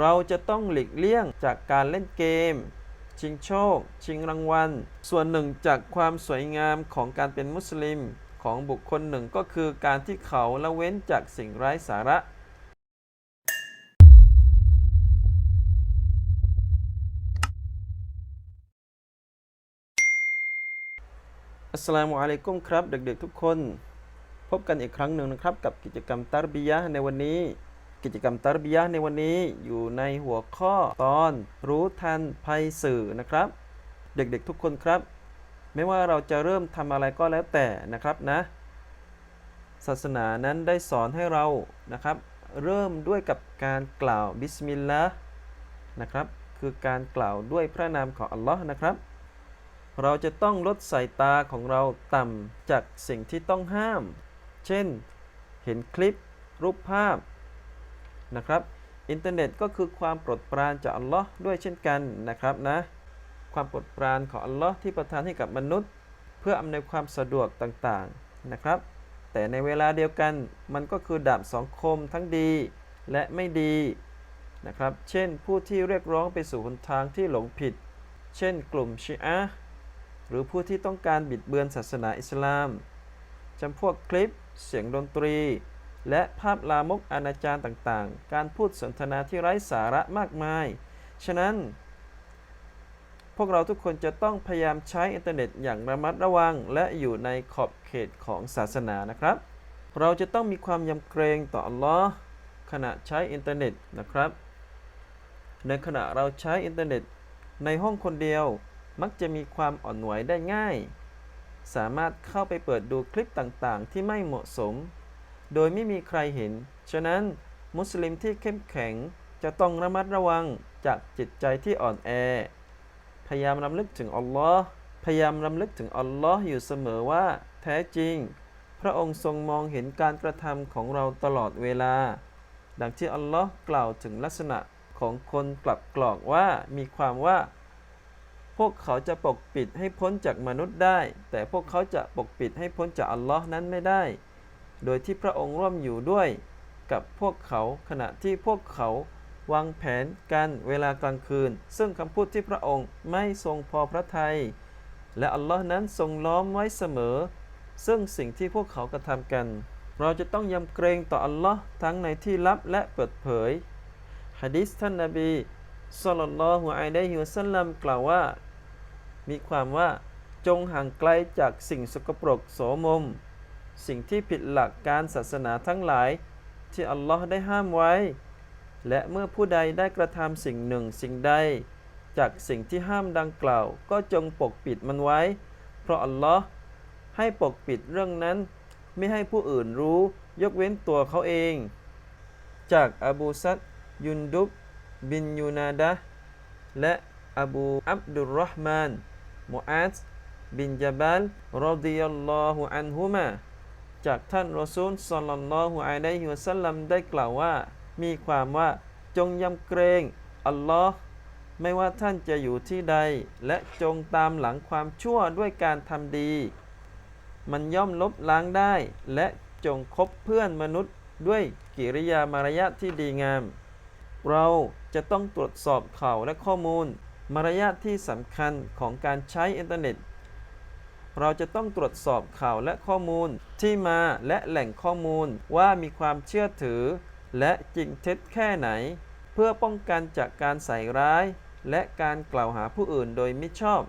เราจะต้องหลีกเลี่ยงจากการเล่นเกม ชิงโชค ชิงรางวัล ส่วนหนึ่งจากความสวยงามของการเป็นมุสลิมของบุคคลหนึ่งก็คือการที่เขาละเว้นจากสิ่งไร้สาระอัสลามุอะลัยกุมครับ เด็กๆทุกคน พบกันอีกครั้งหนึ่งนะครับ กับกิจกรรมตารบียะในวันนี้ กิจกรรมตารบียะในวันนี้อยู่ในหัวข้อตอนรู้ทันภัยสื่อนะครับ เด็กๆทุกคนครับ ไม่ว่าเราจะเริ่มทำอะไรก็แล้วแต่นะครับนะ ศาสนานั้นได้สอนให้เรานะครับ เริ่มด้วยกับการกล่าวบิสมิลลาห์นะครับ คือการกล่าวด้วยพระนามของอัลลอฮ์นะครับ เราจะต้องลดสายตาของเราต่ำจากสิ่งที่ต้องห้าม เช่น เห็นคลิปรูปภาพ นะครับ อินเทอร์เน็ตก็คือความโปรดปรานจากอัลลอฮ์ด้วยเช่นกันนะครับนะความโปรดปรานของอัลลอฮ์ที่ประทานให้กับมนุษย์ เพื่ออำนวยความสะดวกต่างๆนะครับ แต่ในเวลาเดียวกันมันก็คือดาบสองคมทั้งดีและไม่ดีนะครับ เช่นผู้ที่เรียกร้องไปสู่หนทางที่หลงผิด เช่นกลุ่มชีอะห์หรือผู้ที่ต้องการบิดเบือนศาสนาอิสลามจำพวกคลิป เสียงดนตรี และภาพลามกอนาจารต่างๆ การพูดสนทนาที่ไร้สาระมากมาย ฉะนั้น พวกเราทุกคนจะต้องพยายามใช้อินเทอร์เน็ตอย่างระมัดระวัง และอยู่ในขอบเขตของศาสนานะครับ เราจะต้องมีความยำเกรงต่ออัลลอฮ์ขณะใช้อินเทอร์เน็ตนะครับ ในขณะเราใช้อินเทอร์เน็ต ในห้องคนเดียวมักจะมีความอ่อนไหวได้ง่าย สามารถเข้าไปเปิดดูคลิปต่างๆ ที่ไม่เหมาะสม โดยไม่มีใครเห็น ฉะนั้นมุสลิมที่เข้มแข็งจะต้องระมัดระวังจากจิตใจที่อ่อนแอ พยายามรำลึกถึงอัลลอฮ์พยายามรำลึกถึงอัลลอฮ์อยู่เสมอว่า แท้จริง พระองค์ทรงมองเห็นการกระทำของเราตลอดเวลา ดังที่อัลลอฮ์กล่าวถึงลักษณะของคนกลับกรอกว่ามีความว่า พวกเขาจะปกปิดให้พ้นจากมนุษย์ได้ แต่พวกเขาจะปกปิดให้พ้นจากอัลลอฮ์นั้นไม่ได้ โดยที่พระองค์ร่วมอยู่ด้วยกับพวกเขาขณะที่พวกเขาวางแผนกันเวลากลางคืน ซึ่งคำพูดที่พระองค์ไม่ทรงพอพระทัยและอัลลอฮ์นั้นทรงล้อมไว้เสมอ ซึ่งสิ่งที่พวกเขากระทำกัน เราจะต้องยำเกรงต่ออัลลอฮ์ทั้งในที่ลับและเปิดเผยฮะดิษท่านนบีสัลลัลลอฮุอะลัยฮิวะสัลลัมกล่าวว่า มีความว่าจงห่างไกลจากสิ่งสกปรกโสมม สิ่งที่ผิดหลักการศาสนาทั้งหลาย ที่อัลลอฮ์ได้ห้ามไว้ และเมื่อผู้ใดได้กระทำสิ่งหนึ่งสิ่งใด จากสิ่งที่ห้ามดังกล่าว ก็จงปกปิดมันไว้ เพราะอัลลอฮ์ให้ปกปิดเรื่องนั้น ไม่ให้ผู้อื่นรู้ ยกเว้นตัวเขาเอง จากอบูซัดยุนดุบบินยูนาดะและอบูอับดุลรอห์มานมูอาซบินจาบัลรอดิยัลลอฮุอันฮุมา จากท่านรอซูลสลลัลลอฮุอะลัยฮิวะสัลลัมได้กล่าวว่า มีความว่าจงยำเกรงอัลลอฮ์ไม่ว่าท่านจะอยู่ที่ใด และจงตามหลังความชั่วด้วยการทำดี มันย่อมลบล้างได้ และจงคบเพื่อนมนุษย์ด้วยกิริยามารยาทที่ดีงาม เราจะต้องตรวจสอบข่าวและข้อมูล มารยาทที่สำคัญของการใช้อินเทอร์เน็ต เราจะต้องตรวจสอบข่าวและข้อมูลที่มาและแหล่งข้อมูลว่ามีความเชื่อถือ และจริงเท็จแค่ไหน เพื่อป้องกันจากการใส่ร้าย และการกล่าวหาผู้อื่นโดยมิชอบ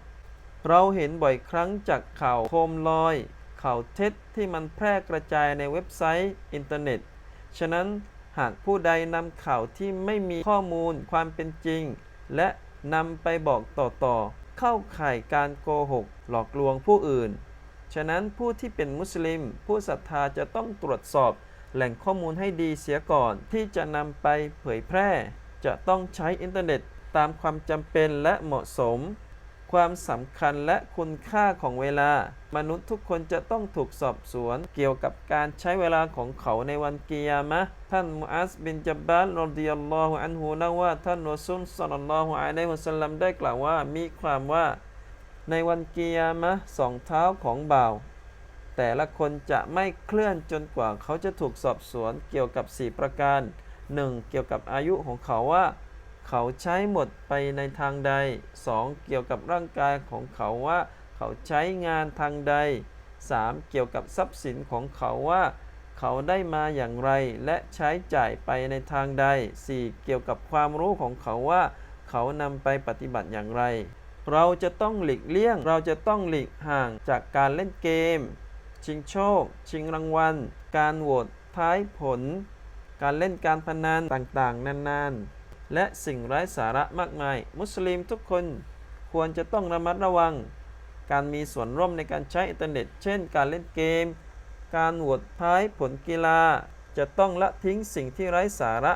เราเห็นบ่อยครั้งจากข่าวโคมลอย ข่าวเท็จที่มันแพร่กระจายในเว็บไซต์อินเทอร์เน็ต ฉะนั้นหากผู้ใดนำข่าวที่ไม่มีข้อมูลความเป็นจริง และนำไปบอกต่อๆ เข้าข่ายการโกหก หลอกลวงผู้อื่น ฉะนั้นผู้ที่เป็นมุสลิม ผู้ศรัทธาจะต้องตรวจสอบ แหล่งข้อมูลให้ดีเสียก่อนที่จะนำไปเผยแพร่ จะต้องใช้อินเทอร์เน็ตตามความจำเป็นและเหมาะสม ความสำคัญและคุณค่าของเวลา มนุษย์ทุกคนจะต้องถูกสอบสวน เกี่ยวกับการใช้เวลาของเขาในวันกิยามะท่านมูอัสบินจับบาลรดิยัลลอฮุอันฮูนะว่าท่านรอซุลสัลลัลลอฮุอะลัยฮิวะสัลลัมได้กล่าวว่ามีความว่า ในวันกิยามะสองเท้าของบ่าว แต่ละคนจะไม่เคลื่อนจนกว่าเขาจะถูกสอบสวนเกี่ยวกับ 4 ประการ 1. เกี่ยวกับอายุของเขาว่า เขาใช้หมดไปในทางใด 2. เกี่ยวกับร่างกายของเขาว่า เขาใช้งานทางใด 3. เกี่ยวกับทรัพย์สินของเขาว่า เขาได้มาอย่างไรและใช้จ่ายไปในทางใด 4. เกี่ยวกับความรู้ของเขาว่า เขานำไปปฏิบัติอย่างไร เราจะต้องหลีกเลี่ยง เราจะต้องหลีกห่างจากการเล่นเกม ชิงโชค ชิงรางวัล การโหวตท้ายผล การเล่นการพนันต่างๆนานๆ และสิ่งไร้สาระมากมาย มุสลิมทุกคนควรจะต้องระมัดระวัง การมีส่วนร่วมในการใช้อินเทอร์เน็ต เช่น การเล่นเกม การโหวตท้ายผลกีฬา จะต้องละทิ้งสิ่งที่ไร้สาระ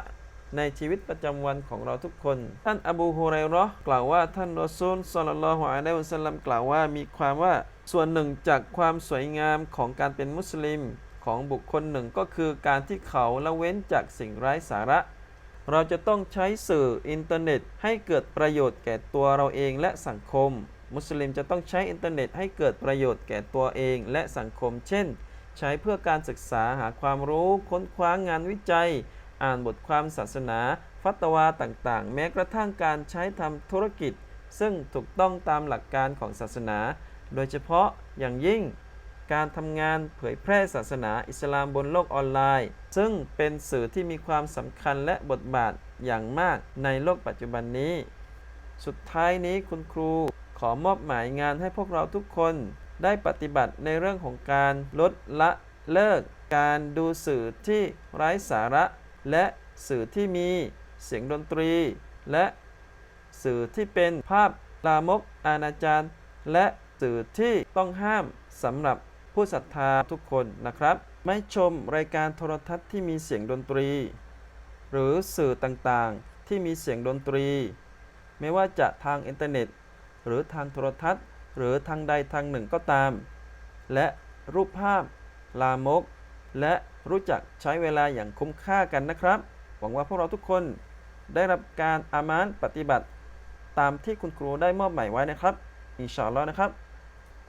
ในชีวิตประจำวันของเราทุกคน ท่านอบูฮุไรราะห์กล่าวว่าท่านรอซูลศ็อลลัลลอฮุอะลัยฮิวะซัลลัมกล่าวว่ามีความว่าส่วนหนึ่งจากความสวยงามของการเป็นมุสลิมของบุคคลหนึ่งก็คือการที่เขาละเว้นจากสิ่งไร้สาระ เราจะต้องใช้สื่ออินเทอร์เน็ต ให้เกิดประโยชน์แก่ตัวเราเองและสังคม มุสลิมจะต้องใช้อินเทอร์เน็ตให้เกิดประโยชน์แก่ตัวเองและสังคม เช่น ใช้เพื่อการศึกษาหาความรู้ค้นคว้างานวิจัย อ่านบทความศาสนา ฟัตวาต่างๆ แม้กระทั่งการใช้ทำธุรกิจ ซึ่งถูกต้องตามหลักการของศาสนา โดยเฉพาะอย่างยิ่ง การทำงานเผยแพร่ศาสนาอิสลามบนโลกออนไลน์ ซึ่งเป็นสื่อที่มีความสำคัญและบทบาทอย่างมากในโลกปัจจุบันนี้ สุดท้ายนี้คุณครูขอมอบหมายงานให้พวกเราทุกคนได้ปฏิบัติในเรื่องของการลดละเลิก การดูสื่อที่ไร้สาระ และสื่อที่มีเสียงดนตรี และสื่อที่เป็นภาพลามกอาณาจารและสื่อที่ต้องห้ามสำหรับ ผู้ศรัทธาทุกคนนะครับ ไม่ชมรายการโทรทัศน์ที่มีเสียงดนตรี หรือสื่อต่างๆที่มีเสียงดนตรี ไม่ว่าจะทางอินเทอร์เน็ต หรือทางโทรทัศน์ หรือทางใดทางหนึ่งก็ตาม และรูปภาพ ลามก และรู้จักใช้เวลาอย่างคุ้มค่ากันนะครับ หวังว่าพวกเราทุกคนได้รับการอามานปฏิบัติ ตามที่คุณครูได้มอบหมายไว้นะครับ อินชาอัลลอฮ์นะครับ